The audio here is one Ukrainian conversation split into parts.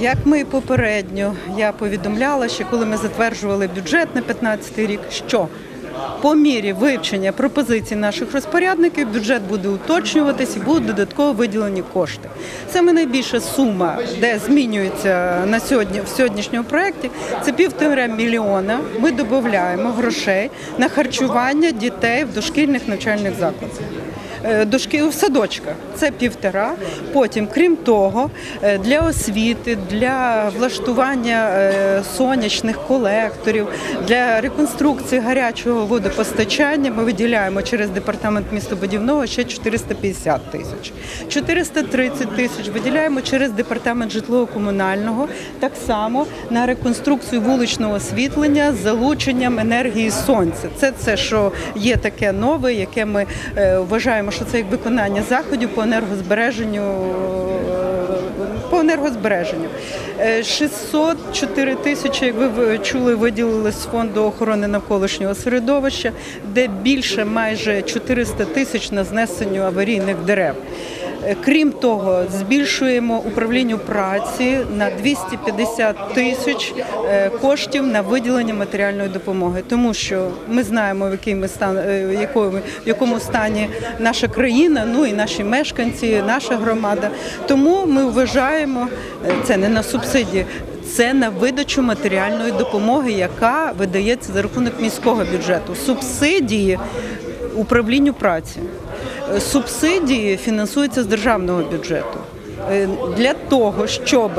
Як ми попередньо я повідомляла, ще коли ми затверджували бюджет на 2015 рік, що по мірі вивчення пропозицій наших розпорядників бюджет буде уточнюватись і будуть додатково виділені кошти. Саме найбільша сума, де змінюється на сьогодні в сьогоднішньому проєкті, це півтора мільйона. Ми додаємо грошей на харчування дітей в дошкільних навчальних закладах. Е, дошки в садочках це півтора. Потім, крім того, е, для освіти, для влаштування е, сонячних колекторів, для реконструкції гарячого водопостачання ми виділяємо через департамент містобудівного ще 450 тисяч. 430 тисяч виділяємо через департамент житлово-комунального, так само на реконструкцію вуличного освітлення з залученням енергії сонця. Це це, що є таке нове, яке ми вважаємо, що це як виконання заходів по енергозбереженню. е, По енергозбереженню Е, 604 тисячі, як ви чули, виділили з фонду охорони навколишнього середовища, де більше майже 400 тисяч на знесенню аварійних дерев. Е, Крім того, збільшуємо управлінню праці на 250 тисяч е, коштів на виділення матеріальної допомоги, тому що ми знаємо, в який ми стан, е, в якому, стані наша країна, ну і наші мешканці, наша громада. Тому ми вважаємо це не на субсидії. Це на видачу матеріальної допомоги, яка видається за рахунок міського бюджету. Субсидії управлінню праці. Субсидії фінансуються з державного бюджету. Е, Для того, щоб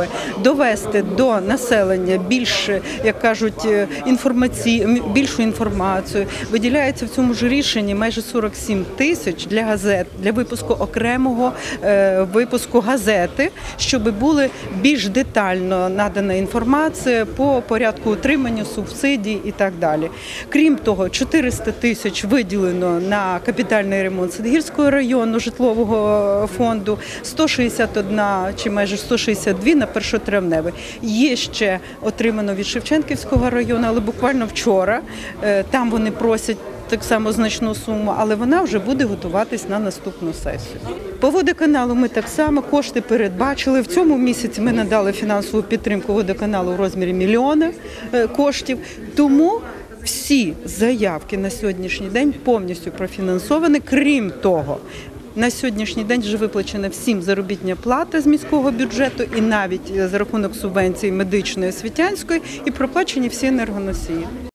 довести до населення більше, як кажуть, е, інформаці... більшу інформацію, виділяється в цьому ж рішенні майже 47 тисяч для газет, для випуску окремого е, випуску газети, щоб були більш детально надана інформація по порядку утримання субсидій і так далі. Крім того, 400 тисяч виділено на капітальний ремонт Садгірського району житлового фонду, 161 чи майже 162 на першотравневий. Є ще отримано від Шевченківського району, але буквально вчора е, там вони просять. Так само значну суму, але вона вже буде готуватись на наступну сесію. По водоканалу ми так само кошти передбачили. В цьому місяці ми надали фінансову підтримку водоканалу в розмірі мільйона е, коштів. Тому всі заявки на сьогоднішній день повністю профінансовані. Крім того, на сьогоднішній день вже виплачена всім заробітня плата з міського бюджету і навіть за рахунок субвенції медичної освітянської, і проплачені всі енергоносії.